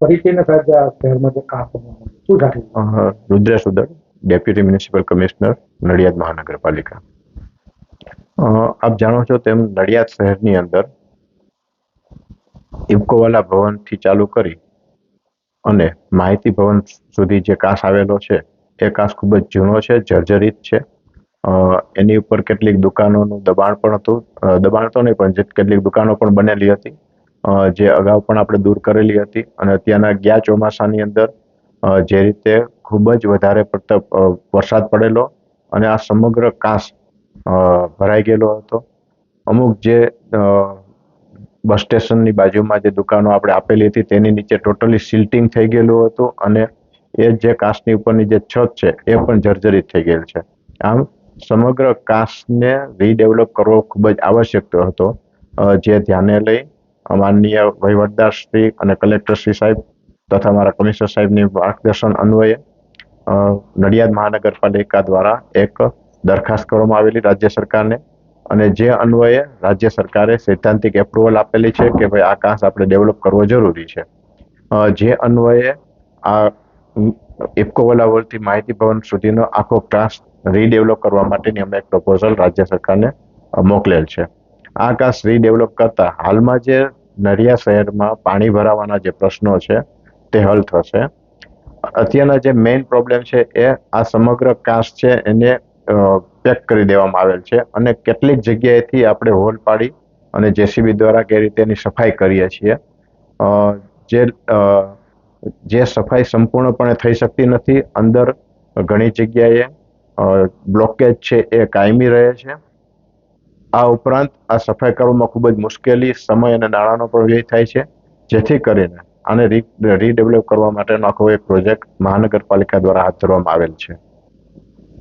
પરિચયને સાહેબ શહેરમાં જે કામ શું જાણ્યું અ, Rudresh Udad deputy municipal commissioner Nadiad મહાનગરપાલિકા. આપ જાણો છો તેમ નડિયાદ શહેરની અંદર ઇફકોવાલા ભવનથી ચાલુ કરી અને માહિતી ભવન સુધી જે કાસ આવેલો છે એ કાસ ખૂબ જ જૂનો છે જર્જરિત છે. એની ઉપર કેટલીક દુકાનોનું દબાણ પણ હતું. દબાણ તો નહીં પણ કેટલીક દુકાનો પણ બનેલી હતી. જે અગાઉ પણ આપણે દૂર કરેલી હતી અને અત્યારના ગયા ચોમાસાની અંદર જે રીતે ખૂબ જ વધારે પડતો વરસાદ પડેલો અને આ સમગ્ર કાંસ ભરાઈ ગયેલો હતો. અમુક જે બસ સ્ટેશનની બાજુમાં જે દુકાનો આપણે આપેલી હતી તેની નીચે ટોટલી સિલ્ટિંગ થઈ ગયેલું હતું અને એ જે કાંસની ઉપરની જે છત છે એ પણ જર્જરિત થઈ ગયેલ છે. આમ સમગ્ર કાંસને રીડેવલપ કરવો ખૂબ જ આવશ્યક હતો. જે ધ્યાને લઈ માનનીય વહીવટદાર શ્રી અને કલેક્ટર શ્રી સાહેબ તથા મારા કમિશનર સાહેબની માર્ગદર્શન અન્વયે નડિયાદ મહાનગરપાલિકા દ્વારા એક દરખાસ્ત કરવામાં આવેલી રાજ્ય સરકારને અને જે અન્વયે રાજ્ય સરકારે સૈદ્ધાંતિક એપ્રુવલ આપેલી છે કે ભાઈ આ કાંસ આપણે ડેવલપ કરવો જરૂરી છે. જે અન્વયે આ ઇફકોવાલા વર્લ્ડથી માહિતી ભવન સુધીનો આખો કાસ્ટ રીડેવલપ કરવા માટેની અમે એક પ્રપોઝલ રાજ્ય સરકારને મોકલેલ છે. આ કાસ્ટ રીડેવલપ કરતા હાલમાં જે નડિયા શહેરમાં પાણી ભરાવાના જે પ્રશ્નો છે, તે હલ થશે. અત્યારના જે મેઇન પ્રોબ્લેમ છે એ આ સમગ્ર કાસ્ટ છે એને પેક કરી દેવામાં આવેલ છે અને કેટલીક જગ્યાએથી આપણે હોલ પાડી અને જેસીબી દ્વારા કે રીતે એની સફાઈ કરીએ છીએ. જે જે સફાઈ સંપૂર્ણપણે થઈ શકતી નથી, અંદર ઘણી જગ્યાએ બ્લોકેજ છે એ કાયમી રહે છે. આ ઉપરાંત આ સફાઈ કરવામાં ખૂબ જ મુશ્કેલી, સમય અને નાણાંનો પણ વ્યય થાય છે, જેથી કરીને આને રીડેવલપ કરવા માટેનો આખો એક પ્રોજેક્ટ મહાનગરપાલિકા દ્વારા હાથ ધરવામાં આવેલ છે.